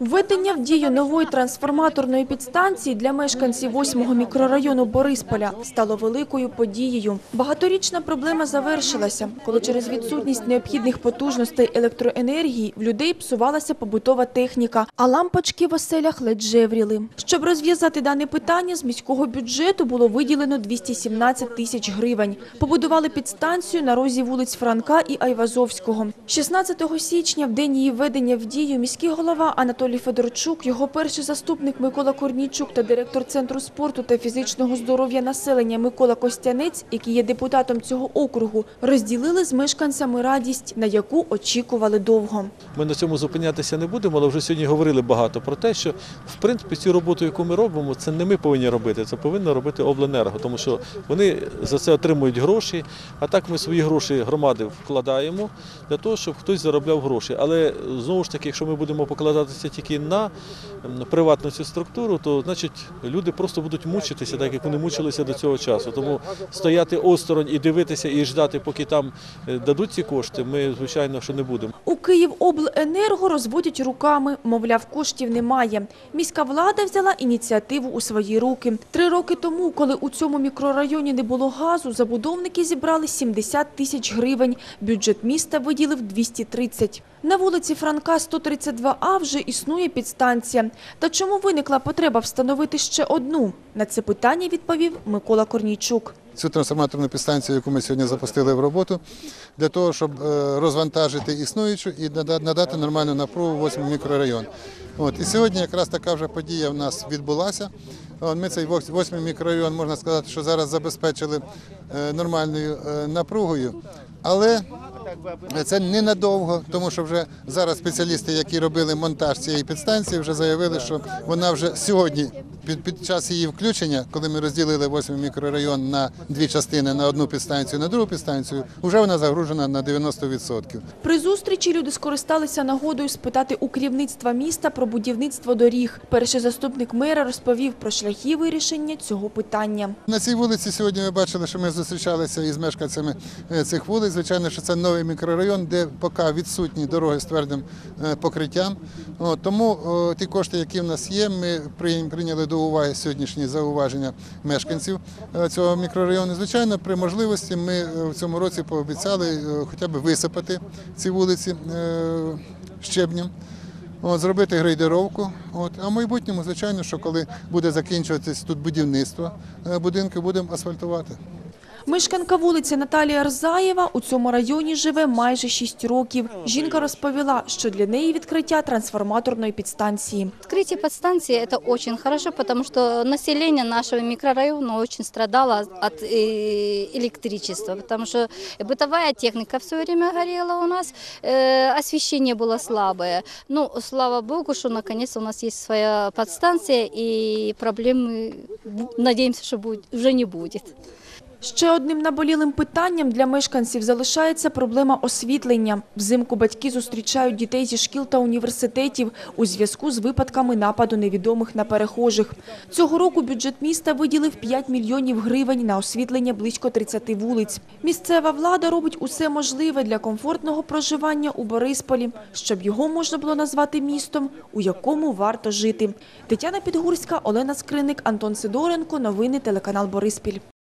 Введення в дію нової трансформаторної підстанції для мешканців 8-го мікрорайону Борисполя стало великою подією. Багаторічна проблема завершилася, коли через відсутність необхідних потужностей електроенергії в людей псувалася побутова техніка, а лампочки в оселях ледь жевріли. Щоб розв'язати дане питання, з міського бюджету було виділено 217 тисяч гривень. Побудували підстанцію на розі вулиць Франка і Айвазовського. 16 січня, в день її введення в дію, міський голова Анатолій Федорчук, його перший заступник Микола Корнійчук та директор Центру спорту та фізичного здоров'я населення Микола Костянець, який є депутатом цього округу, розділили з мешканцями радість, на яку очікували довго. Ми на цьому зупинятися не будемо, але вже сьогодні говорили багато про те, що в принципі цю роботу, яку ми робимо, це не ми повинні робити, це повинно робити обленерго, тому що вони за це отримують гроші. А так ми свої гроші громади вкладаємо для того, щоб хтось заробляв гроші. Але знову ж таки, якщо ми будемо покладатися тільки на приватну цю структуру, то значить люди просто будуть мучитися, так як вони мучилися до цього часу. Тому стояти осторонь і дивитися і ждати, поки там е, дадуть ці кошти, ми звичайно що не будемо. У Київобленерго розводять руками, мовляв, коштів немає. Міська влада взяла ініціативу у свої руки. Три роки тому, коли у цьому мікрорайоні не було газу, забудовники зібрали 70 тисяч гривень. Бюджет міста виділив 230. На вулиці Франка 132А вже існує підстанція. Та чому виникла потреба встановити ще одну? На це питання відповів Микола Корнійчук. Цю трансформаторну підстанцію, яку ми сьогодні запустили в роботу, для того, щоб е, розвантажити існуючу і нада- надати нормальну напругу в 8 мікрорайон. От, і сьогодні якраз така вже подія в нас відбулася. Ми цей 8 мікрорайон, можна сказати, що зараз забезпечили е, нормальною е, напругою, але це ненадовго, тому що вже зараз спеціалісти, які робили монтаж цієї підстанції, вже заявили, що вона вже сьогодні, під, під час її включення, коли ми розділили 8 мікрорайон на дві частини, на одну підстанцію, на другу підстанцію, вже вона загружена на 90%. При зустрічі люди скористалися нагодою спитати у керівництва міста про будівництво доріг. Перший заступник мера розповів про шляхи вирішення цього питання. На цій вулиці сьогодні ви бачили, що ми зустрічалися із мешканцями е, цих вулиць. Звичайно, що це новий мікрорайон, де поки відсутні дороги з твердим е, покриттям. Тому ті кошти, які в нас є, ми прийняли- прийняли до уваги сьогоднішні зауваження мешканців е, цього мікрорайону. Звичайно, при можливості ми е, в цьому році пообіцяли е, хоча б висипати ці вулиці щебнем. Зробити грейдеровку. От. А в майбутньому, звичайно, що коли буде закінчуватись тут будівництво будинку, будемо асфальтувати. Мешканка вулиці Наталія Рзаєва у цьому районі живе майже 6 років. Жінка розповіла, що для неї відкриття трансформаторної підстанції. Открытие подстанции это очень хорошо, потому что население нашего микрорайона очень страдало от э, электричества, потому что бытовая техника все время горела у нас, э, освещение было слабое. Ну, слава богу, что наконец у нас есть своя подстанция и проблемы, бу- надеемся, что будет, уже не будет. Ще одним наболілим питанням для мешканців залишається проблема освітлення. Взимку батьки зустрічають дітей зі шкіл та університетів у зв'язку з випадками нападу невідомих на перехожих. Цього року бюджет міста виділив 5 мільйонів гривень на освітлення близько 30 вулиць. Місцева влада робить усе можливе для комфортного проживання у Борисполі, щоб його можна було назвати містом, у якому варто жити. Тетяна Підгурська, Олена Скриник, Антон Сидоренко. Новини телеканал Бориспіль.